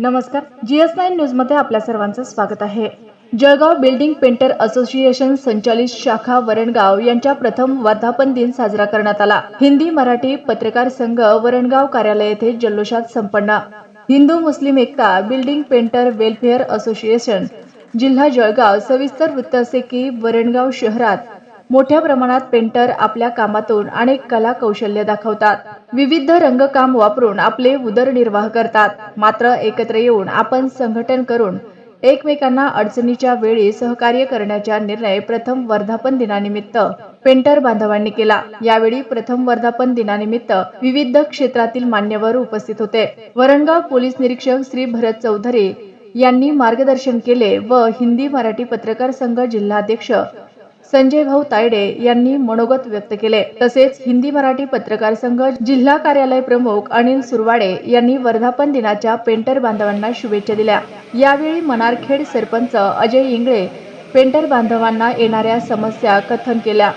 नमस्कार. G S nine न्यूजमध्ये आपल्या सर्वांचं स्वागत आहे. जळगाव बिल्डिंग पेंटर असोसिएशन संचालित शाखा वरणगाव यांच्या प्रथम वर्धापन दिन साजरा करण्यात आला. हिंदी मराठी पत्रकार संघ वरणगाव कार्यालय येथे जल्लोषात संपन्न. हिंदू मुस्लिम एकता बिल्डिंग पेंटर वेलफेअर असोसिएशन जिल्हा जळगाव सविस्तर वृत्त असे की वरणगाव शहरात मोठ्या प्रमाणात पेंटर आपल्या कामातून अनेक कला कौशल्य दाखवतात. विविध रंगकाम वापरून आपले उदरनिर्वाह करतात. मात्र एकत्र येऊन आपण संघटन करून एकमेकांना अडचणीच्या वेळी सहकार्य करण्याचा निर्णय प्रथम वर्धापन दिनानिमित्त पेंटर बांधवांनी केला. यावेळी प्रथम वर्धापन दिनानिमित्त विविध क्षेत्रातील मान्यवर उपस्थित होते. वरणगाव पोलीस निरीक्षक श्री भरत चौधरी यांनी मार्गदर्शन केले व हिंदी मराठी पत्रकार संघ जिल्हाध्यक्ष संजय भाऊ तायडे यांनी मनोगत व्यक्त केले. तसेच हिंदी मराठी पत्रकार संघ जिल्हा कार्यालय प्रमुख अनिल सुरवाडे यांनी वर्धापन दिनाच्या पेंटर बांधवांना शुभेच्छा दिल्या. यावेळी मनारखेड सरपंच अजय इंगळे पेंटर बांधवांना येणाऱ्या समस्या कथन केल्या.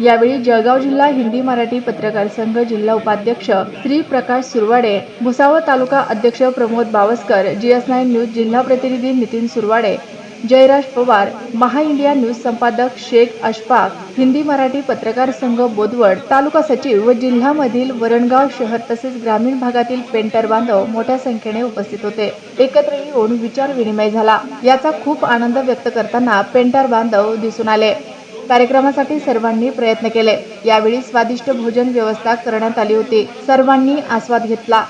यावेळी जळगाव जिल्हा हिंदी मराठी पत्रकार संघ जिल्हा उपाध्यक्ष श्री प्रकाश सुरवाडे भुसावळ तालुका अध्यक्ष Pramod Bawaskar GS nine news जिल्हा प्रतिनिधी नितीन सुरवाडे जयराज पवार महा इंडिया न्यूज संपादक शेख अशफाक हिंदी मराठी पत्रकार संघ बोदवड तालुका सचिव व जिल्ह्यामधील वरणगाव शहर तसेच ग्रामीण भागातील पेंटर बांधव मोठ्या संख्येने उपस्थित होते. एकत्र येऊन विचार विनिमय झाला. याचा खूप आनंद व्यक्त करताना पेंटर बांधव दिसून आले. कार्यक्रमासाठी सर्वांनी प्रयत्न केले. यावेळी स्वादिष्ट भोजन व्यवस्था करण्यात आली होती. सर्वांनी आस्वाद घेतला.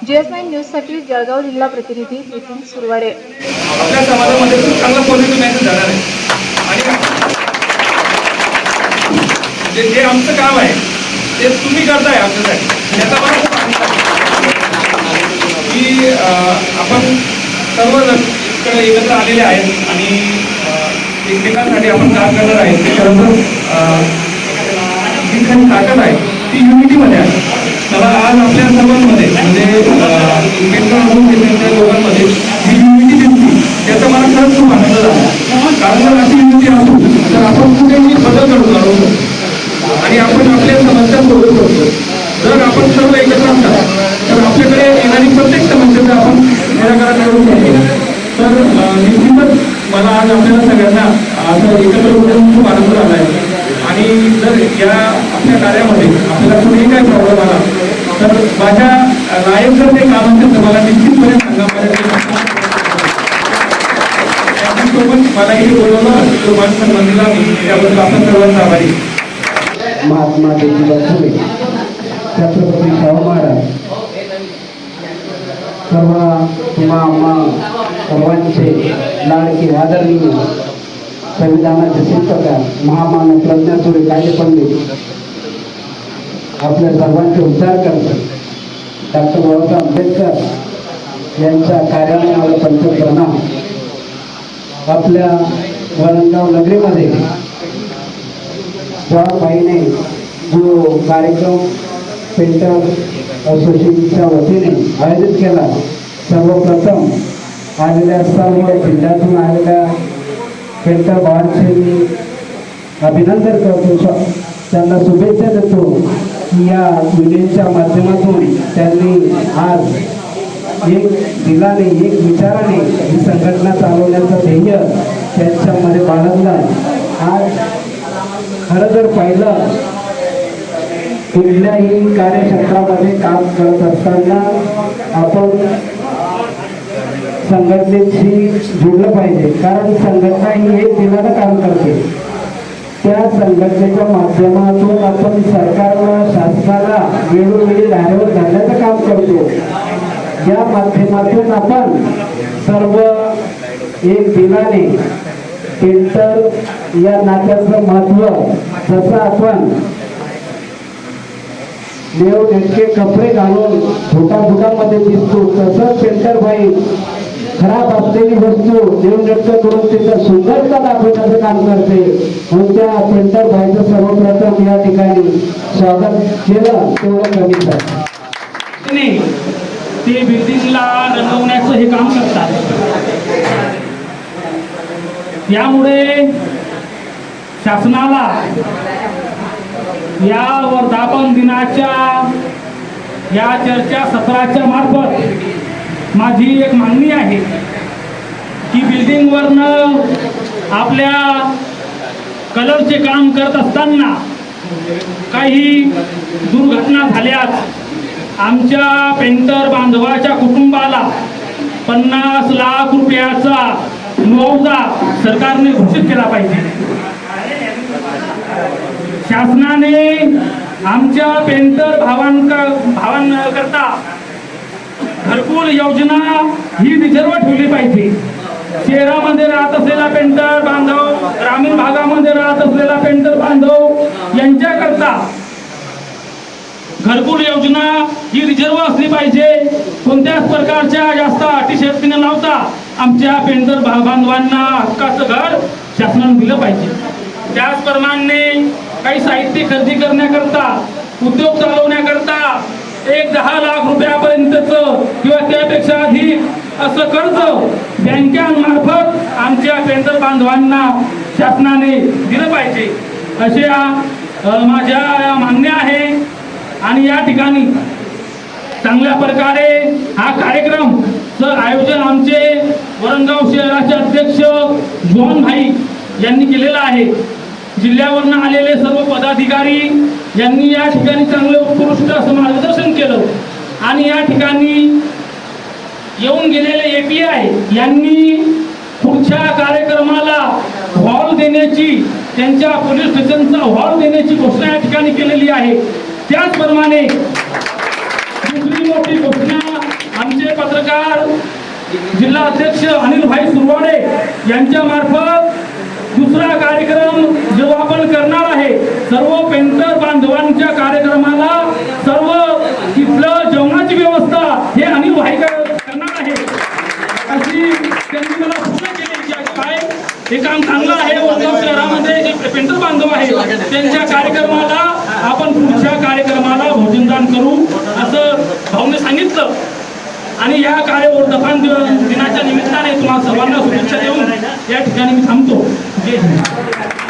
जीएस नाईन न्यूजसाठी जळगाव जिल्हा प्रतिनिधी नितीन सुरवाडे आपल्या समाजामध्ये खूप चांगला पॉझिटिव्ह मेसेज जाणार आहे. आणि जे जे आमचं काम आहे ते तुम्ही करताय आमच्यासाठी. याचा मला खूप आनंद आहे. की आपण सर्वजण इकडे एकत्र आलेले आहेत आणि एकमेकांसाठी आपण काम करणार आहे ते खरोखर जी काही ताकद आहे ती युनिटीमध्ये आहे. मला आज आपल्या सर्वांमध्ये म्हणजे अं, पेंटर असोसिएशनच्या लोकांमध्ये जी युनिटी दिसली त्याचा मला खरंच खूप आनंद झाला कारण जर अशी युनिटी असू तर आपण कुठेही बदल घडून आणू शकतो आणि आपण आपल्या समस्या सोडवू शकतो जर आपण सर्व एकत्र असतात तर आपल्याकडे येणारी प्रत्येक समस्येचं आपण निराकरण करू शकतो तर अं, निश्चितच मला आज आपल्याला सगळ्यांना असं एकत्र होऊन खूप आनंद झाला आहे आणि जर या आपल्या कार्यामध्ये आपल्याला कुठेही काही प्रॉब्लेम आला तर माझ्या लायक जर ते काम असेल तर मला निश्चितपणे सांगा माझ्या त्याच्यासोबत बोलवलं तो मान मी त्याबद्दल आपण सर्वांचा आभारी महात्मा ज्योतिबा फुले छत्रपती शाहू महाराज सर्व तुम्हा आम्हा सर्वांचे लाडके आदरणीय संविधानाचे शिल्पकार महामानव प्रज्ञासुरे कायदे पंडित आपल्या सर्वांचे उच्चार करतात डॉक्टर बाबासाहेब आंबेडकर यांच्या कार्यालय मला आपल्या वरणगाव नगरीमध्ये बाईने जो कार्यक्रम पेंटर असोसिएशनच्या वतीने आयोजित केला सर्वप्रथम आलेल्या सर्व जिल्ह्यातून आलेल्या पेंटर भावांचे मी अभिनंदन करतो. त्यांना शुभेच्छा देतो. या युनियनच्या माध्यमातून त्यांनी आज एक दिलाने एक विचाराने ही संघटना चालवण्याचं ध्येय त्यांच्यामध्ये बाळगलं आज खरं जर पाहिलं कुठल्याही कार्यक्षेत्रामध्ये काम करत असताना आपण संघटनेशी जुडलं पाहिजे. कारण संघटना ही एक दिलानं काम करते. संघटनेच्या माध्यमातून आपण सरकारला शासनाला वेळोवेळी धारेवर घालण्याचं काम करतो. या माध्यमातून आपण सर्व एक दिनाने पेंटर या नात्याचं महत्त्व जसं आपण देव नेटके कपडे घालून फुटाफुटामध्ये दिसतो तसंच पेंटर बाई खराब असलेली वस्तू देव करून तिचं सुंदरता दाखवण्याचं काम करते. म्हणून त्या पेंटर बाईचं सर्वप्रथम या ठिकाणी स्वागत केलं तेवढं कमीच आहे नाही ते बिल्डिंगला रंगवण्याचं हे काम करतात. यामुळे शासनाला या वर्धापन दिनाच्या या चर्चा सत्राच्या मार्फत माझी एक मागणी आहे की बिल्डिंगवरनं आपल्या कलरचे काम करत असताना काही दुर्घटना झाल्यास आमच्या पेंटर बांधवाच्या कुटुंबाला पन्नास लाख रुपयाचा मुआवजा सरकारने घोषित केला पाहिजे. शासनाने आमच्या पेंटर भावांक भावांकरता घरकुल योजना ही रिझर्व ठेवली पाहिजे. शहरामध्ये राहत असलेला पेंटर बांधव ग्रामीण भागामध्ये राहत असलेला पेंटर बांधव यांच्याकरता घरकुल योजना ही रिझर्व असली पाहिजे. कोणत्याच प्रकारच्या जास्त अटी शर्तीने लावता आमच्या पेंटर भा- बांधवांना हक्काचं घर शासनाने दिलं पाहिजे. त्याचप्रमाणे काही साहित्य खरेदी करण्याकरता उद्योग चालवण्याकरता एक दहा लाख रुपया आधी असं कर्ज बँकांमार्फत आमच्या पेंटर बांधवांना शासनाने दिलं पाहिजे. असे माझ्या मागण्या आहे. आणि या ठिकाणी चांगल्या प्रकारे हा कार्यक्रम आयोजन आमचे वरणगाव शहराचे अध्यक्ष जोहन भाई यांनी केलेलं आहे. जिल्ह्यावरनं आलेले सर्व पदाधिकारी यांनी या ठिकाणी चांगलं उत्कृष्ट असं मार्गदर्शन केलं. आणि या ठिकाणी येऊन गेलेले आय यांनी पुढच्या कार्यक्रमाला हॉल देण्याची त्यांच्या पोलीस स्टेशनचा हॉल देण्याची घोषणा या ठिकाणी केलेली आहे. त्याचप्रमाणे दुसरी मोठी घोषणा आमचे पत्रकार जिल्हा अध्यक्ष अनिलभाई सुरवाडे यांच्या मार्फत दुसरा कार्यक्रम जो आपण करणार आहे सर्व पेंटर बांधव कार्यक्रमाला सर्व तिथलं जेवणाची व्यवस्था हे अनिल भाई करणार आहे अशी त्यांनी मला सूचना केली की काय हे काम चांगलं आहे वडगाव शहरामध्ये जे पेंटर बांधव आहे त्यांच्या कार्यक्रमाला आपण पुढच्या कार्यक्रमाला भोजनदान करू असं भाऊने सांगितलं. आणि या कार्य वर्धापन दिनाच्या निमित्ताने तुम्हाला सर्वांना शुभेच्छा देऊन या ठिकाणी मी थांबतो. जय हिंद.